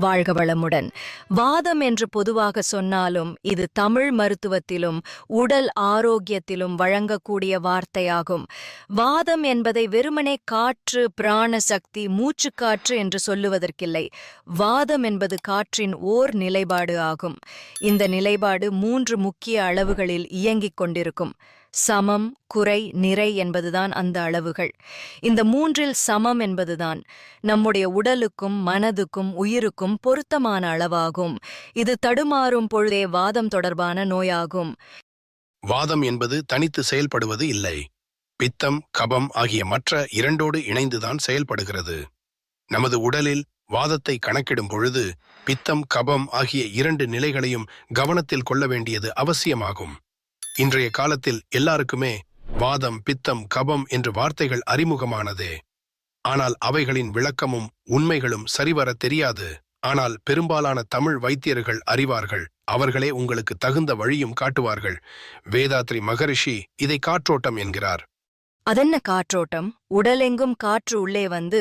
வாழ்க வளமுடன். வாதம் என்று பொதுவாக சொன்னாலும் இது தமிழ் மருத்துவத்திலும் உடல் ஆரோக்கியத்திலும் வழங்கக்கூடிய வார்த்தையாகும். வாதம் என்பதை வெறுமனே காற்று பிராண சக்தி மூச்சுக்காற்று என்று சொல்லுவதற்கில்லை. வாதம் என்பது காற்றின் ஓர் நிலைப்பாடு ஆகும். இந்த நிலைப்பாடு மூன்று முக்கிய அளவுகளில் இயங்கிக் கொண்டிருக்கும். சமம் குறை நிறை என்பதுதான் அந்த அளவுகள். இந்த மூன்றில் சமம் என்பதுதான் நம்முடைய உடலுக்கும் மனதுக்கும் உயிருக்கும் பொருத்தமான அளவாகும். இது தடுமாறும் பொழுதே வாதம் தொடர்பான நோயாகும். வாதம் என்பது தனித்து செயல்படுவது இல்லை. பித்தம் கபம் ஆகிய மற்ற இரண்டோடு இணைந்துதான் செயல்படுகிறது. நமது உடலில் வாதத்தை கணக்கிடும் பொழுது பித்தம் கபம் ஆகிய இரண்டு நிலைகளையும் கவனத்தில் கொள்ள வேண்டியது அவசியமாகும். இன்றைய காலத்தில் எல்லாருக்குமே வாதம் பித்தம் கபம் என்று வார்த்தைகள் அறிமுகமானதே. ஆனால் அவைகளின் விளக்கமும் உண்மைகளும் சரிவர தெரியாது. ஆனால் பெரும்பாலான தமிழ் வைத்தியர்கள் அறிவார்கள். அவர்களே உங்களுக்கு தகுந்த வழியும் காட்டுவார்கள். வேதாத்ரி மகரிஷி இதை காற்றோட்டம் என்கிறார். அதென்ன காற்றோட்டம்? உடலெங்கும் காற்று உள்ளே வந்து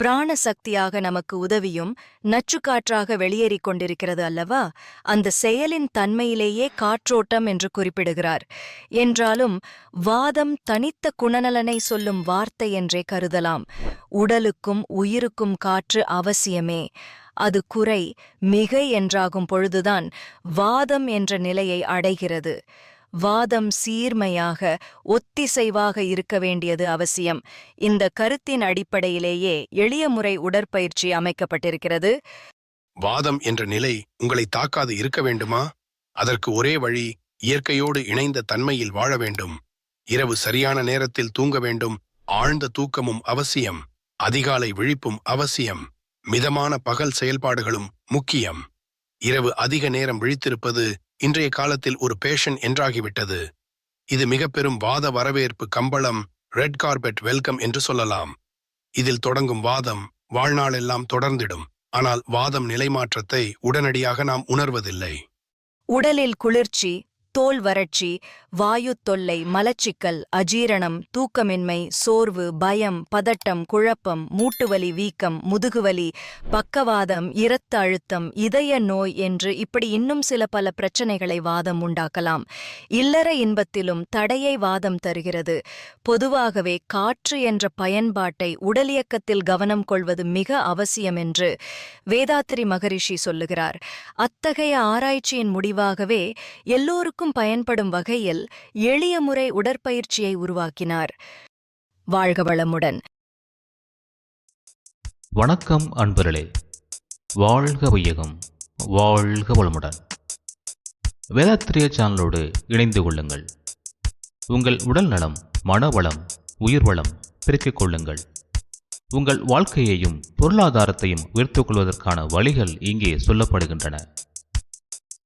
பிராண சக்தியாக நமக்கு உதவியும் நச்சுக்காற்றாக வெளியேறிக் கொண்டிருக்கிறது அல்லவா? அந்த செயலின் தன்மையிலேயே காற்றோட்டம் என்று குறிப்பிடுகிறார். என்றாலும் வாதம் தனித்த குணநலனை சொல்லும் வார்த்தை என்றே கருதலாம். உடலுக்கும் உயிருக்கும் காற்று அவசியமே. அது குறை மிகை என்றாகும் பொழுதுதான் வாதம் என்ற நிலையை அடைகிறது. வாதம் சீர்மையாக ஒத்திசைவாக இருக்க வேண்டியது அவசியம். இந்த கருத்தின் அடிப்படையிலேயே எளிய முறை உடற்பயிற்சி அமைக்கப்பட்டிருக்கிறது. வாதம் என்ற நிலை உங்களை தாக்காது இருக்க வேண்டுமா? அதற்கு ஒரே வழி இயற்கையோடு இணைந்த தன்மையில் வாழ வேண்டும். இரவு சரியான நேரத்தில் தூங்க வேண்டும். ஆழ்ந்த தூக்கமும் அவசியம். அதிகாலை விழிப்பும் அவசியம். மிதமான பகல் செயல்பாடுகளும் முக்கியம். இரவு அதிக நேரம் விழித்திருப்பது இன்றைய காலத்தில் ஒரு பேஷன் என்றாகிவிட்டது. இது மிக பெரும் வாத வரவேற்பு கம்பளம் ரெட் கார்பெட் வெல்கம் என்று சொல்லலாம். இதில் தொடங்கும் வாதம் வாழ்நாளெல்லாம் தொடர்ந்திடும். ஆனால் வாதம் நிலைமாற்றத்தை உடனடியாக நாம் உணர்வதில்லை. உடலில் குளிர்ச்சி தோல் வறட்சி வாயு தொல்லை மலச்சிக்கல் அஜீரணம் தூக்கமின்மை சோர்வு பயம் பதட்டம் குழப்பம் மூட்டுவலி வீக்கம் முதுகுவலி பக்கவாதம் இரத்த அழுத்தம் இதய நோய் என்று இப்படி இன்னும் சில பல பிரச்சனைகளை வாதம் உண்டாக்கலாம். இல்லற இன்பத்திலும் தடையை வாதம் தருகிறது. பொதுவாகவே காற்று என்ற பயன்பாட்டை உடலியக்கத்தில் கவனம் கொள்வது மிக அவசியம் என்று வேதாத்திரி மகரிஷி சொல்லுகிறார். அத்தகைய ஆராய்ச்சியின் முடிவாகவே எல்லோருக்கும் பயன்படும் வகையில் எளிய முறை உடற்பயிற்சியை உருவாக்கினார். வாழ்க வளமுடன். வணக்கம் அன்பர்களே. வாழ்க வையகம். வாழ்க வளமுடன். வேதாத்திரிய சேனலோடு இணைந்து கொள்ளுங்கள். உங்கள் உடல் நலம் மனவளம் உயிர் வளம் பெருக்கிக் கொள்ளுங்கள். உங்கள் வாழ்க்கையையும் பொருளாதாரத்தையும் உயர்த்துக் கொள்வதற்கான வழிகள் இங்கே சொல்லப்படுகின்றன.